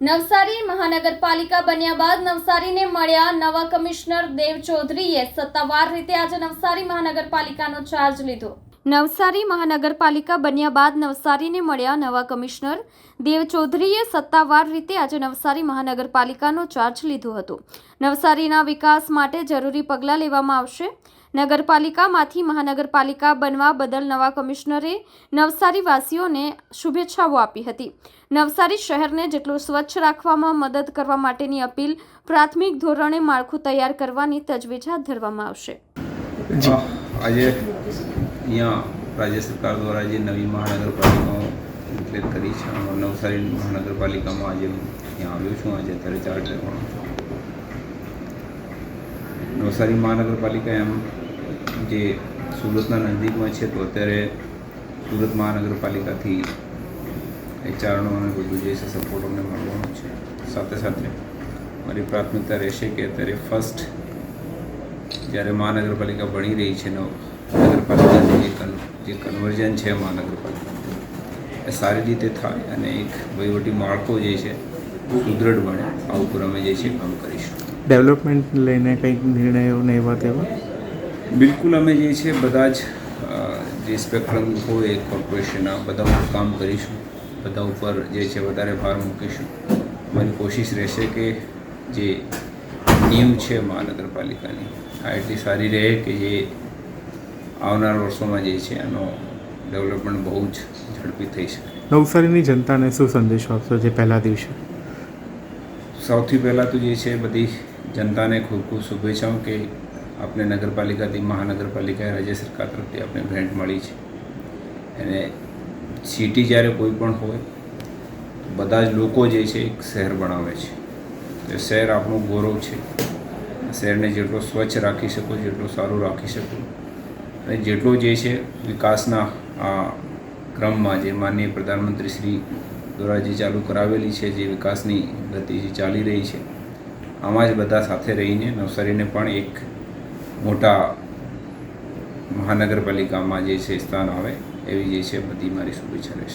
નવસારી મહાનગરપાલિકા બન્યા બાદ નવસારીને મળ્યા નવા કમિશનર દેવ ચૌધરીએ સત્તાવાર રીતે આજે નવસારી મહાનગરપાલિકાનો ચાર્જ લીધો. નવસારી મહાનગરપાલિકા બન્યા બાદ નવસારીને મળ્યા નવા કમિશનર. દેવ ચૌધરીએ સત્તાવાર રીતે આજે નવસારી મહાનગરપાલિકાનો ચાર્જ લીધો હતો. નવસારીના વિકાસ માટે જરૂરી પગલાં લેવામાં આવશે. નગરપાલિકામાંથી મહાનગરપાલિકા બનવા બદલ નવા કમિશનરે નવસારીવાસીઓને શુભેચ્છાઓ આપી હતી. નવસારી શહેરને જેટલું સ્વચ્છ રાખવામાં મદદ કરવા માટેની અપીલ પ્રાથમિક ધોરણે માળખું તૈયાર કરવાની તજવીજ હાથ ધરવામાં આવશે. આજે અહીંયા રાજ્ય સરકાર દ્વારા જે નવી મહાનગરપાલિકાઓ ડિક્લેર કરી છે નવસારી મહાનગરપાલિકામાં આજે હું અહીંયા આવ્યો છું. આજે અત્યારે ચાર્જ લેવાનો છું નવસારી મહાનગરપાલિકા એમ જે સુરતના નજીકમાં છે, તો અત્યારે સુરત મહાનગરપાલિકાથી એચઆરનો અને બધું જે છે સપોર્ટ અમને મળવાનો છે. સાથે સાથે મારી પ્રાથમિકતા રહેશે કે અત્યારે ફર્સ્ટ જ્યારે મહાનગરપાલિકા બની રહી છે, નવ નગરપાલિકાની જે કન જે કન્વર્ઝન છે મહાનગરપાલિકા એ સારી રીતે થાય અને એક વહીવટી માળખો જે છે સુદૃઢ બને. આ ઉપર અમે જે છે કામ કરીશું. ડેવલપમેન્ટ લઈને કંઈક નિર્ણયો ને એવા તેવા? બિલકુલ અમે જે છે બધા જ જે સ્પેક્ટ્રમ હોય કોર્પોરેશનના બધા ઉપર કામ કરીશું. બધા ઉપર જે છે વધારે ભાર મૂકીશું. અમારી કોશિશ રહેશે કે જે નિયમ છે મહાનગરપાલિકાની આ એટલી સારી રહે કે જે આવનાર વર્ષોમાં જે છે એનો ડેવલપમેન્ટ બહુ જ ઝડપી થઈ શકે. નવસારીની જનતાને શું સંદેશો આપશો જે પહેલા દિવસે? સૌથી પહેલાં તો જે છે બધી જનતાને ખૂબ ખૂબ શુભેચ્છાઓ કે આપણે નગરપાલિકાથી મહાનગરપાલિકા રાજ્ય સરકાર તરફથી આપણે ગ્રાન્ટ મળી છે. અને સિટી જ્યારે કોઈ પણ હોય તો બધા જ લોકો જે છે એક શહેર બનાવે છે. તો શહેર આપણું ગૌરવ છે. શહેરને જેટલો સ્વચ્છ રાખી શકો જેટલું સારું રાખી શકો અને જેટલો જે છે વિકાસના આ ક્રમમાં જે માનનીય પ્રધાનમંત્રી શ્રી દ્વારા જે ચાલુ કરાવેલી છે, જે વિકાસની ગતિ જે ચાલી રહી છે, આમાં જ બધા સાથે રહીને નવસારીને પણ એક મોટા મહાનગરપાલિકામાં જે છે સ્થાન આવે એવી જે છે બધી મારી શુભેચ્છા રહેશે.